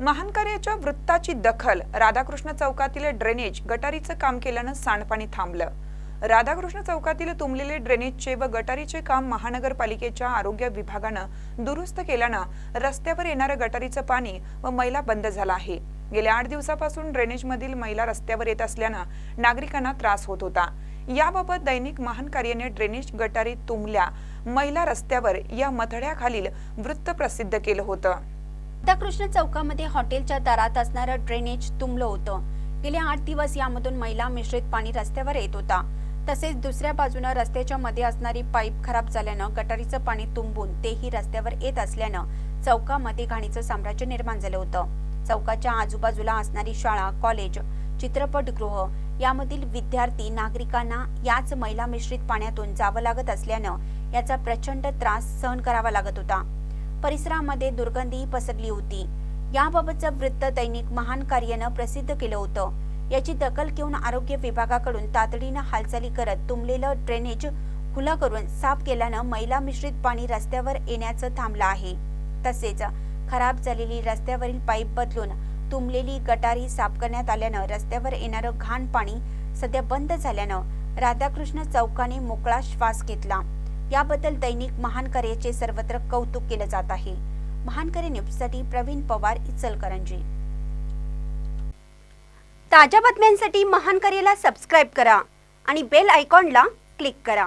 महानकऱ्याच्या वृत्ताची दखल राधाकृष्ण चौकातील ड्रेनेज गटारीचं काम केल्यानं सांडपाणी थांबलं. राधाकृष्ण चौकातील तुंबलेले ड्रेनेजचे व गटारीचे काम महानगरपालिकेच्या आरोग्य विभागानं दुरुस्त केल्यानं रस्त्यावर येणारं गटारीचं पाणी व मैला बंद झाला आहे. गेल्या आठ दिवसापासून ड्रेनेजमधील मैला रस्त्यावर येत असल्यानं नागरिकांना त्रास होत होता. याबाबत दैनिक महान कार्याने ड्रेनेज गटारी तुंबल्या मैला रस्त्यावर या मथड्याखालील वृत्त प्रसिद्ध केलं होतं. राधाकृष्ण चौकामध्ये हॉटेलच्या दारात असणारं ड्रेनेज तुंबलं होतं. गेले आठ दिवस यामधून मैला मिश्रित पाणी रस्त्यावर येत होता. तसेच दुसऱ्या बाजूनं रस्त्याच्या मध्ये असणारी पाईप खराब झाल्यानं गटारीचं पाणी तुंबून तेही रस्त्यावर येत असल्यानं चौकामध्ये घाणीचं साम्राज्य निर्माण झालं होतं. चौकाच्या आजूबाजूला असणारी शाळा कॉलेज चित्रपटगृह यामधील विद्यार्थी नागरिकांना याच मैला मिश्रित पाण्यातून जावं लागत असल्यानं याचा प्रचंड त्रास सहन करावा लागत होता. परिसरामध्ये दुर्गंधीही पसरली होती. याबाबतचं वृत्त दैनिक महान कार्यानं प्रसिद्ध केलं होतं. याची दखल घेऊन आरोग्य विभागाकडून तातडीनं हालचाली करत तुंबलेलं ड्रेनेज खुलं करून साफ केल्यानं मैला मिश्रित पाणी रस्त्यावर येण्याचं थांबलं आहे. तसेच खराब झालेली रस्त्यावरील पाईप बदलून तुंबलेली गटारी साफ करण्यात आल्यानं रस्त्यावर येणारं घाण पाणी सध्या बंद झाल्यानं राधाकृष्ण चौकाने मोकळा श्वास घेतला. याबद्दल दैनिक महान सर्वत्र कौतुक केलं जात आहे. महान न्यूजसाठी प्रवीण पवार इचलकरंजी. ताज्या बातम्यांसाठी महान सबस्क्राईब करा आणि बेल आयकॉनला क्लिक करा.